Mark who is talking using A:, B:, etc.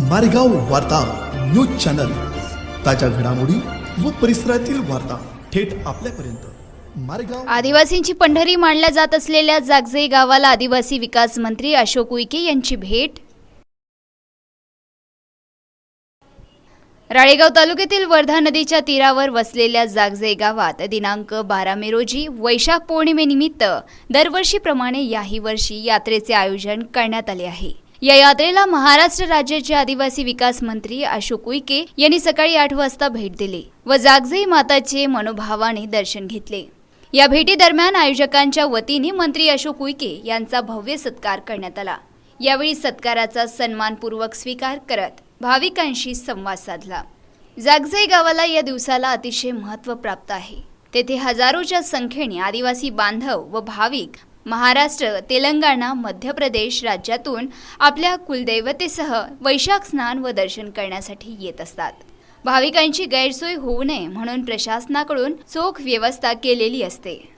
A: मारेगाव वार्ता news channel. ताज्या घडामोडी व परिसरातील वार्ता थेट आपल्यापर्यंत. मारेगाव
B: आदिवासींची पंढरी मानल्या जात असलेल्या जागजे गावाला आदिवासी विकास मंत्री अशोक उईके यांची भेट. राळेगाव तालुक्यातील वर्धा नदीच्या तीरावर वसलेल्या जागजे गावात दिनांक बारा मे रोजी वैशाख पौर्णिमेनिमित्त दरवर्षीप्रमाणे याही वर्षी यात्रेचे आयोजन करण्यात आले आहे. या यात्रेला महाराष्ट्र राज्याचे आदिवासी विकास मंत्री अशोक उईके यांनी सकाळी आठ वाजता भेट दिली व जागजई माताचे मनोभावाने दर्शन घेतले. या भेटीदरम्यान आयोजकांच्या वतीने मंत्री अशोक उईके यांचा भव्य सत्कार करण्यात आला. यावेळी सत्काराचा सन्मानपूर्वक स्वीकार करत भाविकांशी संवाद साधला. जागजई गावाला या दिवसाला अतिशय महत्त्व प्राप्त आहे. तेथे हजारोच्या संख्येने आदिवासी बांधव व भाविक महाराष्ट्र तेलंगणा मध्य प्रदेश राज्यातून आपल्या कुलदैवतेसह वैशाख स्नान व दर्शन करण्यासाठी येत असतात. भाविकांची गैरसोय होऊ नये म्हणून प्रशासनाकडून चोख व्यवस्था केलेली असते.